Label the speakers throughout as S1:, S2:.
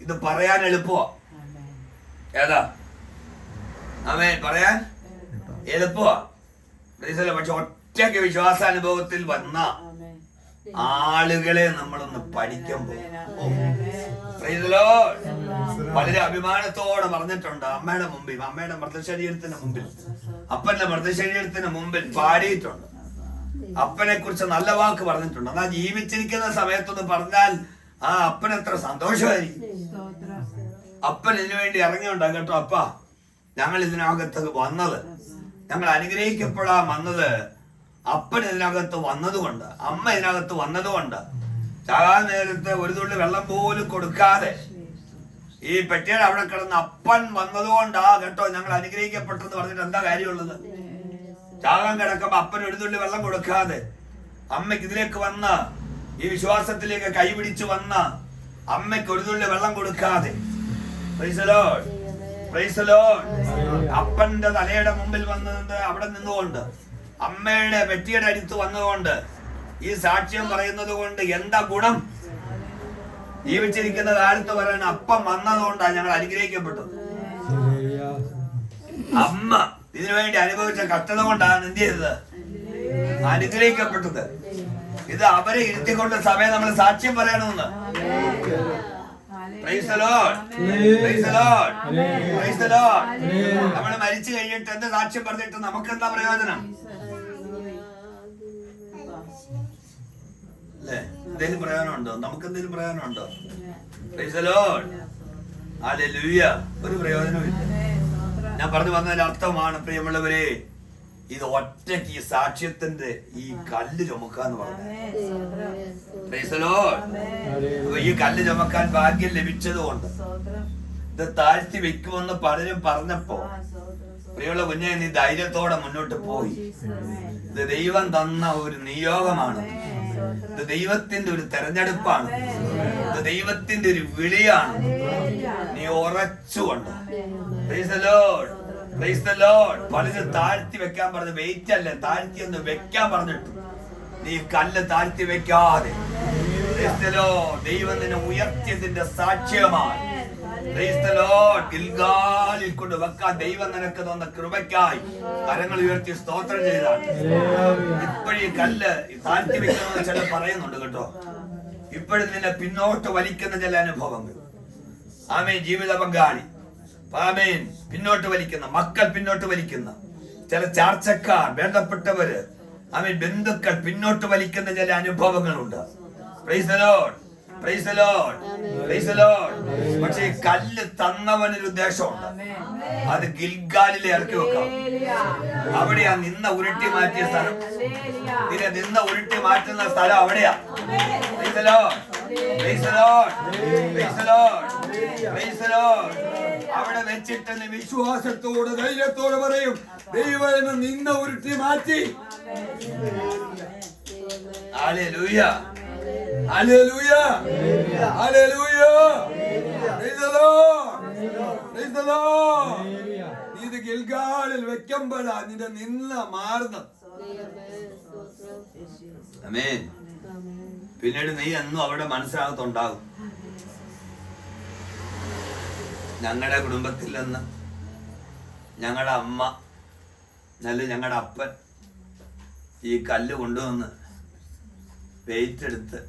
S1: ഇത് പറയാൻ എളുപ്പോ ഏതാ? അമേൻ പറയാൻ എളുപ്പമാ. Lord. പക്ഷെ ഒറ്റയ്ക്ക് വിശ്വാസാനുഭവത്തിൽ വന്ന ആളുകളെ നമ്മളൊന്ന് പഠിക്കുമ്പോൾ the Lord. വളരെ അഭിമാനത്തോടെ പറഞ്ഞിട്ടുണ്ട് അമ്മയുടെ മുമ്പിൽ അമ്മയുടെ മൃതശരീരത്തിന് മുമ്പിൽ അപ്പന്റെ മൃതശരീരത്തിന് മുമ്പിൽ പാടിയിട്ടുണ്ട്. അപ്പനെ കുറിച്ച് നല്ല വാക്ക് പറഞ്ഞിട്ടുണ്ട്. എന്നാൽ ജീവിച്ചിരിക്കുന്ന സമയത്തൊന്ന് പറഞ്ഞാൽ ആ അപ്പൻ എത്ര സന്തോഷമായിരിക്കും. അപ്പൻ ഇതിനു വേണ്ടി ഇറങ്ങിയുണ്ടാ കേട്ടോ അപ്പ? ഞങ്ങൾ ഇതിനകത്ത് വന്നത്. ഞങ്ങൾ അനുഗ്രഹിക്കപ്പെടാൻ വന്നത് അപ്പൻ ഇതിനകത്ത് വന്നതുകൊണ്ട് അമ്മ ഇതിനകത്ത് വന്നതുകൊണ്ട്. ചാകാൻ നേരത്തെ ഒരു തുള്ളി വെള്ളം പോലും കൊടുക്കാതെ ഈ പെട്ടിയുടെ അവിടെ കിടന്ന് അപ്പൻ വന്നതുകൊണ്ടാ കേട്ടോ ഞങ്ങൾ അനുഗ്രഹിക്കപ്പെട്ടെന്ന് പറഞ്ഞിട്ട് എന്താ കാര്യമുള്ളത്? ചാകാൻ കിടക്കുമ്പോ അപ്പൻ ഒരു തുള്ളി വെള്ളം കൊടുക്കാതെ അമ്മയ്ക്ക് ഇതിലേക്ക് വന്ന ഈ വിശ്വാസത്തിലേക്ക് കൈപിടിച്ച് വന്ന അമ്മയ്ക്ക് ഒരു തുള്ളി വെള്ളം കൊടുക്കാതെ. അപ്പന്റെ തലയുടെ മുമ്പിൽ വന്നത് അവിടെ നിന്നുകൊണ്ട് അമ്മയുടെ വെട്ടിയുടെ അടുത്ത് വന്നതുകൊണ്ട് ഈ സാക്ഷ്യം പറയുന്നത് കൊണ്ട് എന്താ ഗുണം? ജീവിച്ചിരിക്കുന്ന കാലത്ത് പറയാൻ അപ്പം വന്നതുകൊണ്ടാണ് ഞങ്ങൾ അനുഗ്രഹിക്കപ്പെട്ടത്. അമ്മ ഇതിനു വേണ്ടി അനുഭവിച്ച കഷ്ടത കൊണ്ടാണ് എന്ത് ചെയ്തത്? അനുഗ്രഹിക്കപ്പെട്ടത്. ഇത് അവരെ ഇരുത്തിക്കൊണ്ട സഭയെ നമ്മൾ സാക്ഷ്യം പറയണമെന്ന്. നമ്മൾ മരിച്ചു കഴിഞ്ഞിട്ട് എന്ത് സാക്ഷ്യം പറഞ്ഞിട്ട് നമുക്ക് എന്താ പ്രയോജനം? അല്ലേ? എന്തെങ്കിലും പ്രയോജനമുണ്ടോ? നമുക്ക് എന്തെങ്കിലും പ്രയോജനമുണ്ടോ. ഒരു പ്രയോജനമില്ല ഞാൻ പറഞ്ഞു വന്നതിൽ അർത്ഥമാണ് പ്രിയമുള്ളവരെ ഇത് ഒറ്റയ്ക്ക് ഈ സാക്ഷ്യത്തിന്റെ ഈ കല്ല് ചുമക്കാന്ന് പറഞ്ഞു. അപ്പൊ ഈ കല്ല് ചുമക്കാൻ ഭാഗ്യം ലഭിച്ചത് കൊണ്ട് ഇത് താഴ്ത്തി വെക്കുമെന്ന് പലരും പറഞ്ഞപ്പോ പ്രിയമുള്ള കുഞ്ഞെ നീ ധൈര്യത്തോടെ മുന്നോട്ട് പോയി. ഇത് ദൈവം തന്ന ഒരു നിയോഗമാണ്. ഇത് ദൈവത്തിന്റെ ഒരു തെരഞ്ഞെടുപ്പാണ്. ഇത് ദൈവത്തിന്റെ ഒരു വിളിയാണ്. നീ ഉറച്ചുകൊണ്ട്. പലരും താഴ്ത്തി വെക്കാൻ പറഞ്ഞു വെയിറ്റ് അല്ല? താഴ്ത്തി ഒന്ന് വെക്കാൻ പറഞ്ഞിട്ടു. നീ കല്ല് താഴ്ത്തി വെക്കാതെ. ദൈവം നിന്നെ ഉയർത്തിയതിന്റെ സാക്ഷ്യമാണ്. ഗിൽഗാലിൽ കൊണ്ട് വെക്കാൻ ദൈവം നിനക്ക് തന്ന കൃപയ്ക്കായി. കരങ്ങൾ ഉയർത്തി സ്തോത്രം ചെയ്താണ് ഇപ്പോഴീ കല്ല് താഴ്ത്തി വെക്കണമെന്ന് ചില പറയുന്നുണ്ട് കേട്ടോ. ഇപ്പോഴും നിന്നെ പിന്നോട്ട് വലിക്കുന്ന ചില അനുഭവങ്ങൾ. ആമേ ജീവിത പങ്കാളി. ആമേൻ. പിന്നോട്ട് വലിക്കുന്ന മക്കൾ പിന്നോട്ട് വലിക്കുന്ന ചില ചാർച്ചക്കാർ വേണ്ടപ്പെട്ടവര് ആമേൻ ബന്ധുക്കൾ പിന്നോട്ട് വലിക്കുന്ന ചില അനുഭവങ്ങളുണ്ട്. പക്ഷേ കല്ല് തന്നവനൊരു ഉദ്ദേശമുണ്ട് അത് ഗിൽഗാലിലെ ഇറക്കി വെക്കാം. അവിടെയാ നിന്ന ഉരുട്ടി മാറ്റിയ സ്ഥലം. നിന്നെ നിന്ന ഉരുട്ടി മാറ്റുന്ന സ്ഥലം അവിടെയാ. Praise the Lord. Praise അവിടെ വെച്ചിട്ട് തന്നെ വിശ്വാസത്തോട് ധൈര്യത്തോട് പറയും. ദൈവം നിന്ന ഉരുട്ടി മാറ്റി. ഇത് ഗിൽഗാലിൽ വെക്കുമ്പോഴാ നിന്റെ നിന്ന മാറുന്നത്. പിന്നീട് നീ എന്നും അവിടെ മനസ്സിനകത്തുണ്ടാകും. ഞങ്ങളുടെ കുടുംബത്തിൽ നിന്ന് ഞങ്ങളുടെ അമ്മ നല്ല ഞങ്ങളുടെ അപ്പൻ ഈ കല്ല് കൊണ്ടുവന്ന് വെയിറ്റ് എടുത്ത്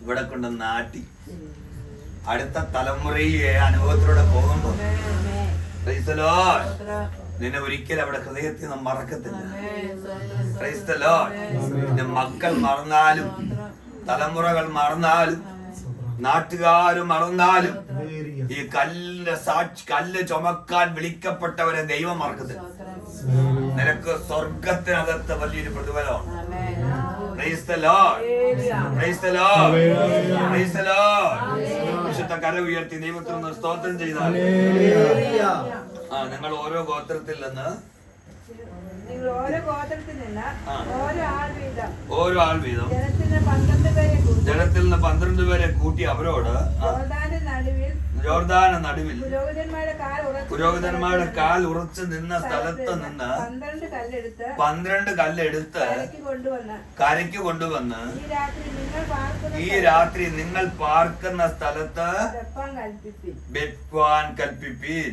S1: ഇവിടെ കൊണ്ട് നാട്ടി അടുത്ത തലമുറയെ അനുഭവത്തിലൂടെ പോകുമ്പോൾ. നിന്നെ ഒരിക്കലും അവിടെ ഹൃദയത്തിൽ നിന്ന് മറക്കത്തില്ല Lord. നിന്റെ മക്കൾ മറന്നാലും തലമുറകൾ മറന്നാലും നാട്ടുകാരും മറന്നാലും ഈ കല്ലിന്റെ സാക്ഷി കല്ല് ചുമക്കാൻ വിളിക്കപ്പെട്ടവരെ ദൈവം മറക്കത്തില്ല. നിനക്ക് സ്വർഗത്തിനകത്ത് വലിയൊരു പ്രതിഫലമാണ്. വിശുദ്ധ കര ഉയർത്തി ദൈവത്തിൽ നിന്ന് സ്തോത്രം ചെയ്താൽ. ആ നിങ്ങൾ ഓരോ ഗോത്രത്തിൽ നിന്ന്
S2: ഓരോ ഓരോ ആൾ വീതം.
S1: ഓരോ ആൾ വീതം.
S2: ജനത്തിന് പന്ത്രണ്ട് പേരെ കൂട്ടി.
S1: ജനത്തിൽ നിന്ന് പന്ത്രണ്ട് പേരെ കൂട്ടി അവരോട്
S2: ജോർദാന നടുവിൽ പുരോഹിതന്മാരുടെ കാൽ ഉറച്ചു
S1: നിന്ന സ്ഥലത്ത് നിന്ന്
S2: പന്ത്രണ്ട് കല്ലെടുത്ത് കരയ്ക്ക് കൊണ്ടുവന്ന് ഈ രാത്രി നിങ്ങൾ പാർക്കുന്ന
S1: സ്ഥലത്ത്
S2: ബെപ്പാൻ കൽപ്പിപ്പീൻ.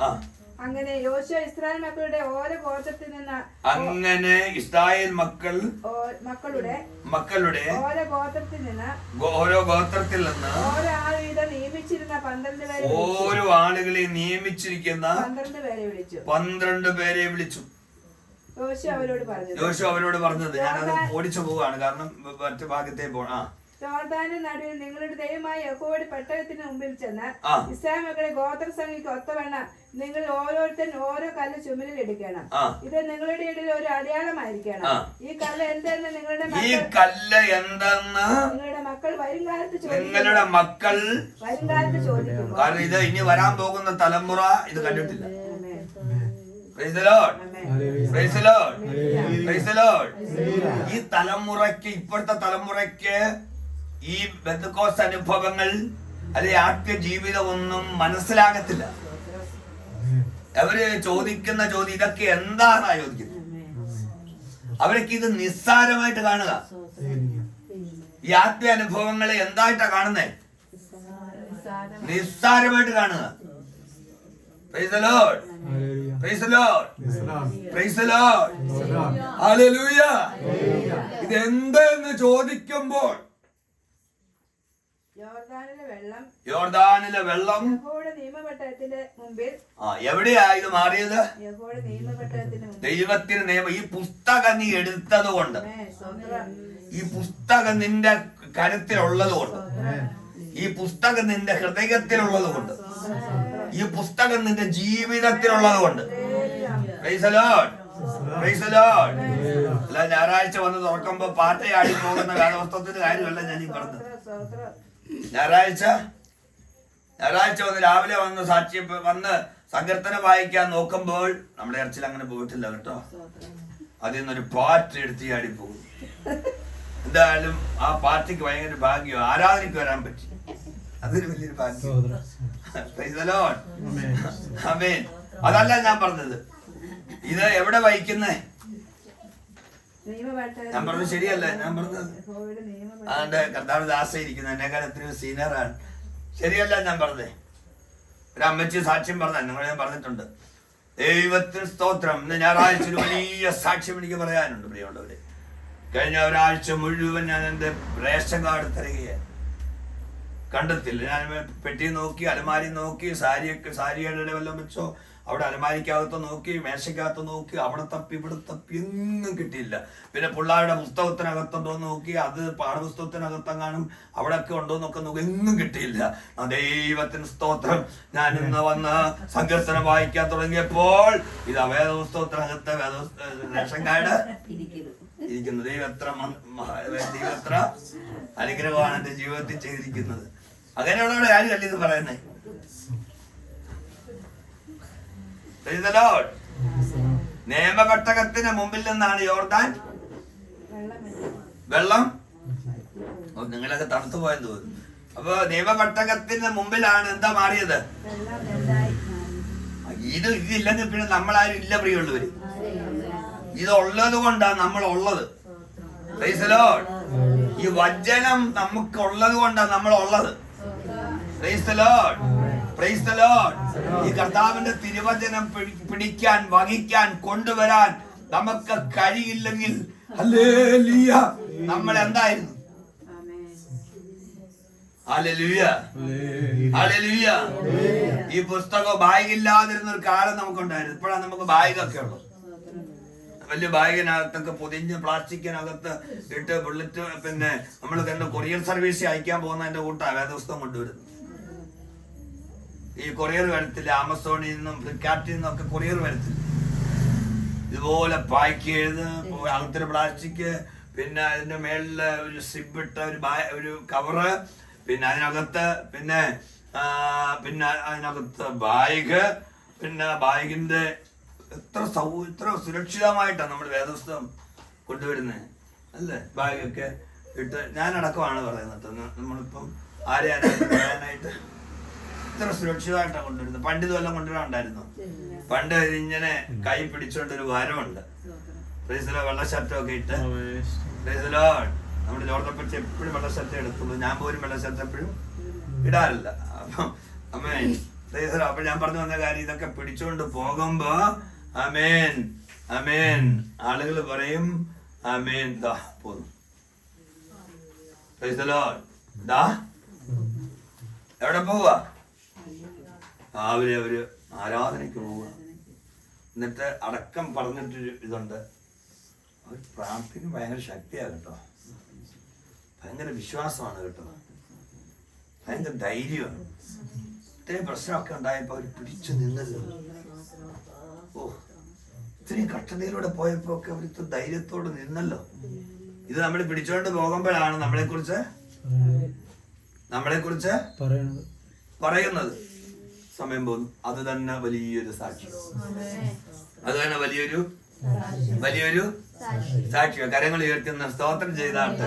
S1: ആ.
S2: അങ്ങനെ യോശുവ ഇസ്രായേൽ മക്കളുടെ ഓരോ ഗോത്രത്തിൽ നിന്ന്
S1: അങ്ങനെ ഇസ്രായേൽ മക്കൾ
S2: മക്കളുടെ
S1: മക്കളുടെ
S2: ഓരോ ഗോത്രത്തിൽ നിന്ന്
S1: ഓരോ ഗോത്രത്തിൽ നിന്ന്
S2: ഓരോ ആൾ വീതം നിയമിച്ചിരുന്ന പന്ത്രണ്ട് പേരെ.
S1: ഓരോ ആളുകളെ നിയമിച്ചിരിക്കുന്ന
S2: പന്ത്രണ്ട് പേരെ വിളിച്ചു.
S1: പന്ത്രണ്ട് പേരെ വിളിച്ചു.
S2: യോശു അവരോട് പറഞ്ഞു
S1: ജോഷു അവരോട് പറഞ്ഞത്. ഞാനത് ഓടിച്ചു പോവാണ് കാരണം മറ്റു ഭാഗത്തേ പോണ
S2: യോർദാന്റെ നടുവിൽ നിങ്ങളുടെ ദൈവമായ യഹോയുടെ പെട്ടകത്തിന് മുമ്പിൽ ചെന്ന്
S1: ഇസ്ലാം
S2: ഇസ്രായേൽ മക്കളെ ഗോത്ര സംഖ്യക്ക് ഒത്തവണ്ണ നിങ്ങൾ ഓരോരുത്തൻ ഓരോ കല്ല് ചുമലിൽ എടുക്കണം. ഇത് നിങ്ങളുടെ ഇടയിൽ ഒരു അടയാളമായിരിക്കണം. ഈ കല്ല് എന്തെന്ന് നിങ്ങളുടെ
S1: ഈ കല്ല് എന്തെന്ന്
S2: നിങ്ങളുടെ മക്കൾ വരുംകാലത്ത് ചോദിക്കും
S1: നിങ്ങളുടെ മക്കൾ
S2: വരുംകാലത്ത് ചോദിക്കും
S1: കാരണം ഇത് ഇനി വരാൻ പോകുന്ന തലമുറ ഇത് കണ്ടിട്ടില്ല. ഈ തലമുറയ്ക്ക് ഇപ്പോഴത്തെ തലമുറയ്ക്ക് ഈ ബന്ധുക്കോസ് അനുഭവങ്ങൾ അല്ലെ ആത്മ ജീവിതം ഒന്നും മനസ്സിലാകത്തില്ല. അവർ ചോദിക്കുന്ന ചോദ്യം ഇതൊക്കെ എന്താണ് ചോദിക്കുന്നത്? അവരൊക്കെ ഇത് നിസ്സാരമായിട്ട് കാണുക. ഈ ആത്മീയ അനുഭവങ്ങളെ എന്തായിട്ടാ കാണുന്നേ? നിസ്സാരമായിട്ട് കാണുക. Praise the
S2: യോർദാനിലെ വെള്ളം.
S1: ആ എവിടെയാ ഇത് മാറിയത് ദൈവത്തിന് നിയമം. ഈ പുസ്തകം നീ എടുത്തത് കൊണ്ട് ഈ പുസ്തകം നിന്റെ കരുത്തിലുള്ളത് കൊണ്ട് ഈ പുസ്തകം നിന്റെ ഹൃദയത്തിലുള്ളത് കൊണ്ട് ഈ പുസ്തകം നിന്റെ ജീവിതത്തിലുള്ളത് കൊണ്ട്. അല്ല ഞായറാഴ്ച വന്ന് തുറക്കുമ്പോ പാട്ടയാടി പോകുന്ന കാലവസ്ഥത്തിന്റെ കാര്യമല്ല ഞാൻ ഈ പറഞ്ഞത്. ഞായറാഴ്ച ഞായറാഴ്ച വന്ന് രാവിലെ വന്ന് സാക്ഷി വന്ന് സങ്കീർത്തനം വായിക്കാൻ നോക്കുമ്പോൾ നമ്മുടെ ഇറച്ചിൽ അങ്ങനെ പോയിട്ടില്ല കേട്ടോ. അതിൽ നിന്നൊരു പാർട്ടി എടുത്ത് ചാടി പോകും. എന്തായാലും ആ പാർട്ടിക്ക് ഭയങ്കര ഭാഗ്യം ആരാധനയ്ക്ക് വരാൻ പറ്റി. അതൊരു വലിയൊരു ഭാഗ്യം. അതല്ല ഞാൻ പറഞ്ഞത്. ഇത് എവിടെ വഹിക്കുന്നേ? ഞാൻ പറഞ്ഞത് ശരിയല്ല. ഞാൻ പറഞ്ഞത് അതുകൊണ്ട് കർത്താവ് ദാസയിരിക്കുന്നു എന്നെക്കാൾ എത്രയോ സീനിയറാണ് ശരിയല്ല ഞാൻ പറഞ്ഞത്. ഒരു അമ്മച്ചി സാക്ഷ്യം പറഞ്ഞ നിങ്ങൾ ഞാൻ പറഞ്ഞിട്ടുണ്ട്. ദൈവത്തിന് സ്തോത്രം. ഇന്ന് ഞായറാഴ്ച ഒരു വലിയ സാക്ഷ്യം എനിക്ക് പറയാനുണ്ട് പ്രിയമുള്ളവരെ. കഴിഞ്ഞ ഒരാഴ്ച മുഴുവൻ ഞാൻ എന്റെ റേഷൻ കാർഡ് തരികയാണ്. കണ്ടെത്തില്ല ഞാൻ പെട്ടി നോക്കി അലമാരി നോക്കി സാരിയൊക്കെ സാരിയുടെ വല്ലതും വെച്ചോ അവിടെ അലമാരിക്കകത്ത് നോക്കി മേശക്കകത്ത് നോക്കി അവിടെ തപ്പി ഇവിടെ തപ്പി ഒന്നും കിട്ടിയില്ല. പിന്നെ പിള്ളേരുടെ പുസ്തകത്തിനകത്തുണ്ടോ നോക്കി അത് പാഠപുസ്തകത്തിനകത്തെങ്ങാനും അവിടെയൊക്കെ ഉണ്ടോ എന്നൊക്കെ നോക്കി ഒന്നും കിട്ടിയില്ല. ആ ദൈവത്തിന് സ്തോത്രം. ഞാൻ ഇന്ന് വന്ന് സങ്കീർത്തനം വായിക്കാൻ തുടങ്ങിയപ്പോൾ ഇത് അവേദ പുസ്തകത്തിനകത്ത് വേദ റേഷൻ കാർഡ്. ഇരിക്കുന്നു. ദൈവം എത്ര മ- മഹ- ദൈവം എത്ര അനുഗ്രഹമാണ് എന്റെ ജീവിതത്തിൽ ചെയ്തിരിക്കുന്നത്. അങ്ങനെയുള്ളവരുടെ കാര്യമല്ല ഇത് പറയുന്നത്. നിയമപെട്ടകത്തിന് മുമ്പിൽ നിന്നാണ് യോർദാൻ. വെള്ളം. ഓ, നിങ്ങളൊക്കെ തണുത്തു പോയെന്ന് തോന്നുന്നു. അപ്പൊ നിയമപെട്ടകത്തിന് മുമ്പിലാണ് എന്താ മാറിയത്. ഇത് ഇതില്ലെങ്കിൽ പിന്നെ നമ്മളാരും ഇല്ല പ്രിയുള്ളവര് ഇത് ഉള്ളത് കൊണ്ടാണ് നമ്മൾ ഉള്ളത്. ഈ വചനം നമുക്ക് ഉള്ളത് കൊണ്ടാണ് നമ്മൾ ഉള്ളത് ഈ കർത്താവിന്റെ തിരുവചനം പിടിക്കാൻ വഹിക്കാൻ കൊണ്ടുവരാൻ നമുക്ക് കഴിയില്ലെങ്കിൽ. നമ്മൾ എന്തായിരുന്നു. ഈ പുസ്തകം ബാഗില്ലാതിരുന്ന ഒരു കാലം നമുക്കുണ്ടായിരുന്നു. ഇപ്പോഴാണ് നമുക്ക് ബാഗൊക്കെ ഉള്ളത്. വലിയ ബാഗിനകത്തൊക്കെ പൊതിഞ്ഞ് പ്ലാസ്റ്റിക്കിനകത്ത് ഇട്ട് ബുള്ളറ്റ് പിന്നെ നമ്മൾ കണ്ട കൊറിയർ സർവീസ് അയക്കാൻ പോകുന്നതിന്റെ കൂട്ടാ വേദപുസ്തകം കൊണ്ടുവരുന്നത്. ഈ കൊറിയർ വരത്തില്ല ആമസോണിൽ നിന്നും ഫ്ലിപ്കാർട്ടിൽ നിന്നും ഒക്കെ കൊറിയർ വരത്തില്ല. ഇതുപോലെ പാക്ക് ചെയ്ത് അകത്തൊരു പ്ലാസ്റ്റിക് പിന്നെ അതിന്റെ മേളിൽ ഒരു സിബ് ഇട്ട ഒരു ഒരു കവറ് പിന്നെ അതിനകത്ത് പിന്നെ പിന്നെ അതിനകത്ത് ബാഗ് പിന്നെ ബാഗിന്റെ എത്ര സൗ എത്ര സുരക്ഷിതമായിട്ടാണ് നമ്മൾ വേദപുസ്തകം കൊണ്ടുവരുന്നത് അല്ലേ? ബാഗൊക്കെ ഇട്ട് ഞാനടക്കമാണ് പറയുന്നത്. നമ്മളിപ്പം ആരെയാണ് പറയാനായിട്ട് എത്ര സുരക്ഷിതമായിട്ടാണ് കൊണ്ടുവരുന്നത്. പണ്ട് ഇതുവല്ലം കൊണ്ടുവരാണ്ടായിരുന്നു. പണ്ട് ഇങ്ങനെ കൈ പിടിച്ചോണ്ട് ഒരു വരമുണ്ട് പ്രൈസിലോ വെള്ള ഷർട്ടൊക്കെ ഇട്ട് പ്രൈസിലോ നമ്മുടെ ജോർദപ്പച്ച എപ്പോഴും വെള്ള ഷർട്ട് എടുക്കുള്ളൂ ഞാൻ പോലും വെള്ള ഷർട്ട് എപ്പോഴും ഇടാറില്ല. അപ്പം അമ്മേ പ്രൈസിലോ അപ്പൊ ഞാൻ പറഞ്ഞു വന്ന കാര്യം ഇതൊക്കെ പിടിച്ചോണ്ട് പോകുമ്പോ അമേൻ അമേൻ ആളുകൾ പറയും അമേൻ ദാ പോന്നു. പ്രൈസിലോ ദാ. എവിടെ പോവാ? രാവിലെ അവർ ആരാധനയ്ക്ക് പോവുക. എന്നിട്ട് അടക്കം പറഞ്ഞിട്ടൊരു ഇതുണ്ട്. അവർ പ്രാർത്ഥന ഭയങ്കര ശക്തിയാണ് കേട്ടോ. ഭയങ്കര വിശ്വാസമാണ് കേട്ടോ. ഭയങ്കര ധൈര്യമാണ്. ഇത്രയും പ്രശ്നമൊക്കെ ഉണ്ടായപ്പോൾ അവർ പിടിച്ചു നിന്നല്ലോ ഓ ഇത്രയും കഷ്ടതയിലൂടെ പോയപ്പോ ഒക്കെ അവർ ഇത്ര ധൈര്യത്തോട് നിന്നല്ലോ. ഇത് നമ്മൾ പിടിച്ചോണ്ട് പോകുമ്പോഴാണ് നമ്മളെ കുറിച്ച് നമ്മളെ കുറിച്ച് പറയുന്നത്. സമയം പോകുന്നു അത് തന്നെ വലിയൊരു സാക്ഷി അത്. തന്നെ വലിയൊരു വലിയൊരു സാക്ഷിയാണ് കരങ്ങൾ ഉയർത്തുന്ന സ്തോത്രം ചെയ്താട്ട്